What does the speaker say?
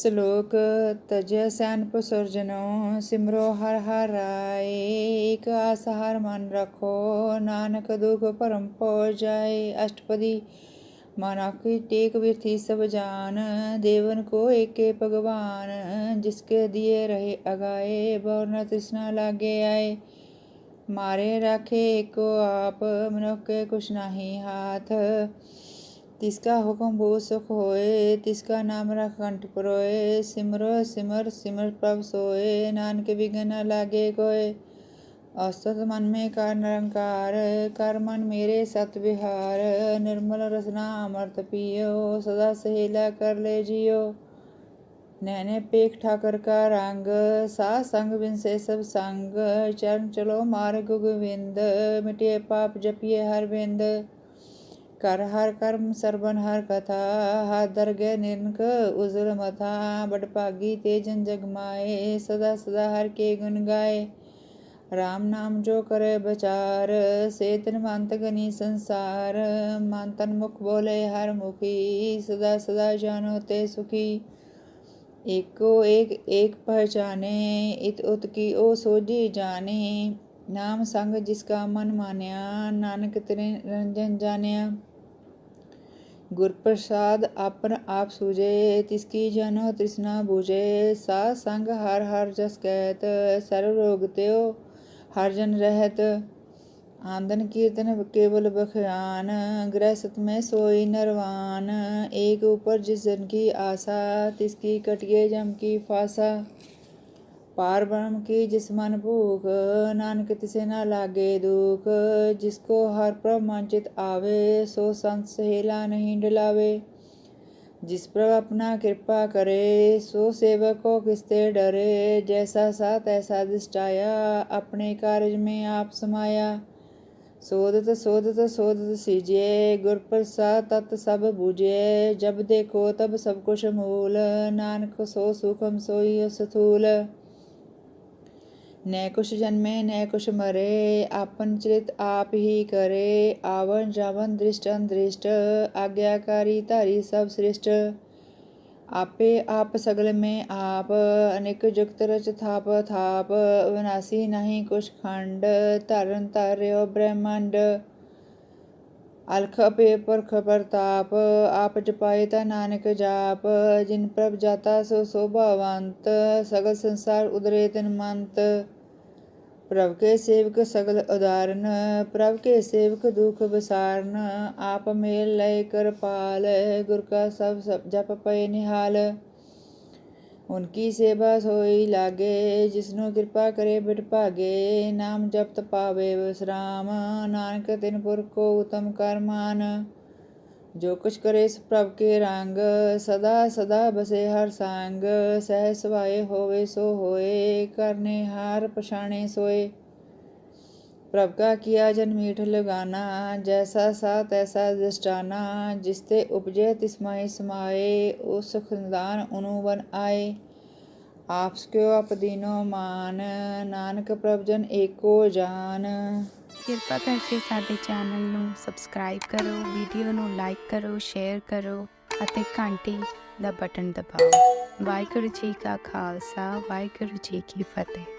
ਸ਼ਲੋਕ ਤਜੈ ਸਿਆਨਪ ਸੁਰਜਨੋ ਸਿਮਰੋ ਹਰ ਹਰ ਰਾਏ ਏਕ ਆਸ ਹਰ ਮਨ ਰਖੋ, ਨਾਨਕ ਦੁਖ ਭਰਮ ਪੋ ਜਾਏ, ਅਸ਼ਟਪਦੀ ਮਨ ਟੇਕ ਵਿਰਥੀ ਸਭ ਜਾਨ, ਦੇਵਨ ਕੋ ਏਕੇ ਭਗਵਾਨ ਜਿਸਕੇ ਦਿਏ ਰਹੇ ਅਗਾਏ ਬੌਰ ਨ ਤ੍ਰਿਸ਼ਨਾ ਲਾਗੇ ਆਏ। ਮਾਰੇ ਰਾਖੇ ਕੋ ਆਪ, ਮਨੁੱਖ ਕੁਛ ਨਾਹੀ ਹਾਥ तिसका हुक्म भू सुख होए तिसका नाम रख कंठ पुरोए सिमरो सिमर सिमर प्रभ सोए नानक विघ्न लागे गोए असत मन में कर निरंकार कर मन मेरे सत विहार निर्मल रसना अमृत पियो सदा सहेला कर ले जियो नैने पेख ठाकर का रंग सा संग बिन से सब संग चरण चलो मार्ग गोविंद मिटिए पाप जपिए हर बिंद ਕਰ ਹਰ ਕਰਮ ਸਰਬਨ ਹਰ ਕਥਾ ਹਰ ਦਰਗਹਿ ਨਿਰਨਕ ਉਜ਼ਲ ਮਥਾ ਬੜ ਭਾਗੀ ਤੇ ਜਨ ਜਗ ਮਾਏ ਸਦਾ ਸਦਾ ਹਰ ਕੇ ਗੁਣ ਗਾਏ RAM ਨਾਮ ਜੋ ਕਰੇ ਬਚਾਰ ਸੇ ਤਨ ਮੰਤ ਗਨੀ ਸੰਸਾਰ ਮਨ ਤਨ ਮੁਖ ਬੋਲੇ ਹਰ ਮੁਖੀ ਸਦਾ ਸਦਾ ਜਾਨੋ ਤੇ ਸੁਖੀ ਏਕੋ ਏਕ ਏਕ ਪਹਿਚਾਨੇ ਇਤ ਉਤ ਕੀ ਉਹ ਸੋਜੀ ਜਾਣੇ ਨਾਮ ਸੰਗ ਜਿਸ ਕਾ ਮਨ ਮਾਨਿਆ ਨਾਨਕ ਤੇਰੇ ਰੰਜਨ ਜਾਣਿਆ गुरप्रसाद अपन आप सूजे तिसकी जनो तृष्णा बुझे। सा संग हर हर जस कहत सर्व रोग त्यो हर जन रहत। आंदन कीर्तन केवल बखयान गृहस्थ में सोई नरवान। एक ऊपर जिस जन की आशा तिसकी कटिए जम की फासा। पार ब्रह्म की जिसमन भूख, नानक तिसे न लागे दुख। जिसको हर प्रभ मंचित आवे, सो संत सहेला नहीं डलावे जिस प्रभ अपना कृपा करे, सो सेवक किसते डरे। जैसा सा तैसा दिष्टाया, अपने कार्य में आप समाया। शोधत सोदत सोदत सीजिए गुर प्रसाद तत् सब बुझे जब देखो तब सब कुछ मूल, नानक सो सुखम सोई स्थूल न कुछ जन्मे न कुछ मरे, आपन चरित आप ही करे। आवन जावन, दृष्ट अंदृष्ट आज्ञाकारी तारी सब श्रेष्ठ। आपे, आप सगल में आप, अनेक जुक्त रच थाप थाप। विनाशी नहीं कुछ खंड तरन तार्य, ब्रह्मांड। ਅਲਖ ਅਪੇ ਪੁਰਖ ਪ੍ਰਤਾਪ ਆਪ ਜਪਾਏ ਤਾ ਨਾਨਕ ਜਾਪ, ਜਿਨ ਪ੍ਰਭ ਜਾਤਾ ਸੋ ਸੋਭਾਵੰਤ, ਸਗਲ ਸੰਸਾਰ ਉਦਰੇ ਤਿਨ ਮੰਤ। ਪ੍ਰਭ ਕੇ ਸੇਵਕ ਸਗਲ ਉਦਾਰਨ, ਪ੍ਰਭ ਕੇ ਸੇਵਕ ਦੁਖ ਵਿਸਾਰਨ, ਆਪ ਮੇਲ ਲੈ ਕਰਪਾਲ ਗੁਰ ਕਾ ਸਭ ਸਭ ਜਪ ਪਏ ਨਿਹਾਲ। ਉਨਕੀ ਸੇਵਾ ਸੋਈ ਲਾਗੇ, ਜਿਸਨੂੰ ਕਿਰਪਾ ਕਰੇ ਬਿਟ ਭਾਗੇ, ਨਾਮ ਜਪਤ ਪਾਵੇ ਵਿਸਰਾਮ। ਨਾਨਕ, ਤਿਨ ਪੁਰ ਕੋ ਉਤਮ ਕਰਮਾਨ ਜੋ ਕੁਛ ਕਰੇ ਇਸ ਪ੍ਰਭ ਕੇ ਰੰਗ, ਸਦਾ ਸਦਾ ਬਸੇ ਹਰ ਸੰਗ। ਸਹਿ ਸਵਾਏ ਹੋਵੇ ਸੋ ਹੋਏ, ਕਰਨੇ ਹਾਰ ਪਛਾਣੇ ਸੋਏ। प्रभ का किया जन मीठ लगाना जैसा सा तैसा दृष्टाना जिसते उपजे तिस्माई समाए उस सुखदान अनुवन आए ਆਪਸ ਕਿਉ ਅਪਦੀਨੋ ਮਾਨ ਨਾਨਕ ਪ੍ਰਭ ਜਨ ਏਕੋ ਜਾਨ ਕਿਰਪਾ ਕਰਕੇ ਸਾਡੇ ਚੈਨਲ ਨੂੰ ਸਬਸਕ੍ਰਾਈਬ ਕਰੋ ਵੀਡੀਓ ਨੂੰ ਲਾਈਕ ਕਰੋ ਸ਼ੇਅਰ ਕਰੋ ਅਤੇ ਘੰਟੀ ਦਾ ਬਟਨ ਦਬਾਓ ਵਾਹਿਗੁਰੂ ਜੀ ਕਾ ਖਾਲਸਾ ਵਾਹਿਗੁਰੂ ਜੀ ਕੀ ਫਤਿਹ